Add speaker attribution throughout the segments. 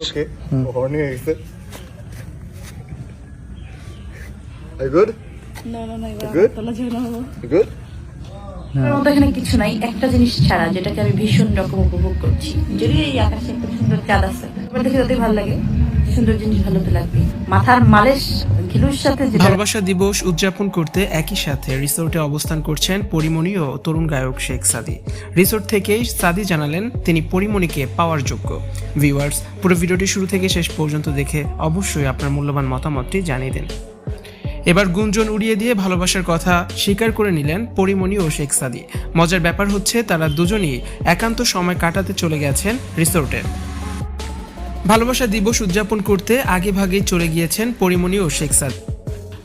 Speaker 1: ওকে Horne হয়ে গেছে Are you good?
Speaker 2: না না না এবার
Speaker 1: Good?
Speaker 2: তলা যাবে না বাবা
Speaker 1: You good?
Speaker 3: আমার এখানে কিছু নাই। একটা জিনিস ছাড়া যেটাকে আমি ভীষণ রকম উপভোগ করছি। যদি এই আকাশে একটা সুন্দর চাঁদ আছে দেখে যদি ভালো লাগে।
Speaker 4: ভালোবাসা দিবস উদযাপন করতে একই সাথে রিসোর্টে অবস্থান করছেন পরিমণি ও তরুণ গায়ক শেখ সাদি। রিসোর্ট থেকেই সাদি জানালেন তিনি পরিমণিকে পাওয়ার যোগ্য। ভিউয়ার্স, পুরো ভিডিওটি শুরু থেকে শেষ পর্যন্ত দেখে অবশ্যই আপনার মূল্যবান মতামতটি জানিয়ে দিন। এবার গুঞ্জন উড়িয়ে দিয়ে ভালোবাসার কথা স্বীকার করে নিলেন পরিমণি ও শেখ সাদি। মজার ব্যাপার হচ্ছে তারা দুজনই একান্ত সময় কাটাতে চলে গেছেন রিসোর্টে। ভালোবাসা দিবস উদযাপন করতে আগে ভাগেই চলে গিয়েছেন পরিমণি ও শেখ সাদ।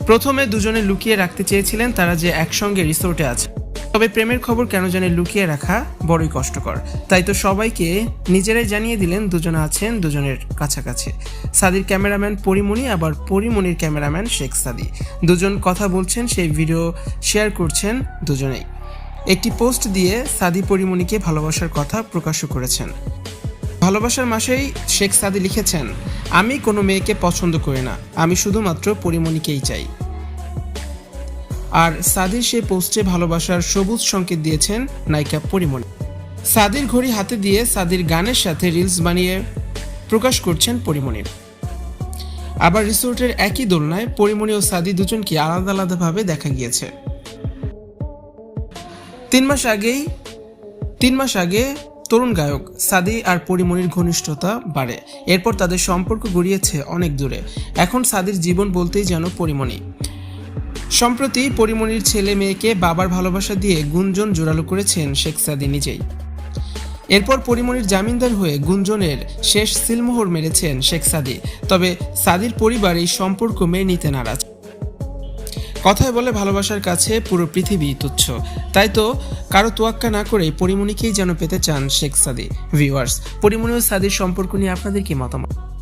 Speaker 4: প্রথমে দুজনে লুকিয়ে রাখতে চেয়েছিলেন তারা যে একসঙ্গে রিসোর্টে আছে। তবে প্রেমের খবর কেন জানে লুকিয়ে রাখা বড়ই কষ্টকর। তাই তো সবাইকে নিজেরাই জানিয়ে দিলেন দুজনে আছেন দুজনের কাছাকাছি। সাদির ক্যামেরাম্যান পরিমণি, আবার পরিমণির ক্যামেরাম্যান শেখ সাদি। দুজন কথা বলছেন, সেই ভিডিও শেয়ার করছেন দুজনেই। একটি পোস্ট দিয়ে সাদি পরিমণিকে ভালোবাসার কথা প্রকাশও করেছেন। ভালোবাসার মাসেই শেখ সাদি লিখেছেন, আমি কোনো মেয়েকে পছন্দ করি না, আমি শুধুমাত্র পরিমণিকেই চাই। আর সাদির সেই পোস্টে ভালোবাসার সবুজ সংকেত দিয়েছেন নায়িকা পরিমণি। সাদির ঘড়ি হাতে দিয়ে সাদির গানের সাথে রিলস বানিয়ে প্রকাশ করছেন পরিমণির আবার রিসোর্টের একই দোলনায় পরিমণি ও সাদি দুজনকে আলাদা আলাদাভাবে দেখা গিয়েছে। তিন মাস আগেই, তিন মাস আগে তরুণ গায়ক সাদি আর পরিমণির ঘনিষ্ঠতা বাড়ে। এরপর তাদের সম্পর্ক গড়িয়েছে অনেক দূরে। এখন সাদির জীবন বলতেই যেন পরিমণি। সম্প্রতি পরিমণির ছেলে মেয়েকে বাবার ভালোবাসা দিয়ে গুঞ্জন জোরালো করেছেন শেখ সাদি নিজেই। এরপর পরিমণির জামিনদার হয়ে গুঞ্জনের শেষ সিলমোহর মেরেছেন শেখ সাদি। তবে সাদির পরিবার এই সম্পর্ক মেনে নিতে নারাজ। কথায় বলে ভালোবাসার কাছে পুরো পৃথিবী তুচ্ছ। তাই তো কারও তোয়াক্কা না করে পরিমণিকেই যেন পেতে চান শেখ সাদি। ভিউয়ার্স, পরিমণি ও সাদির সম্পর্ক নিয়ে আপনাদের কি মতামত?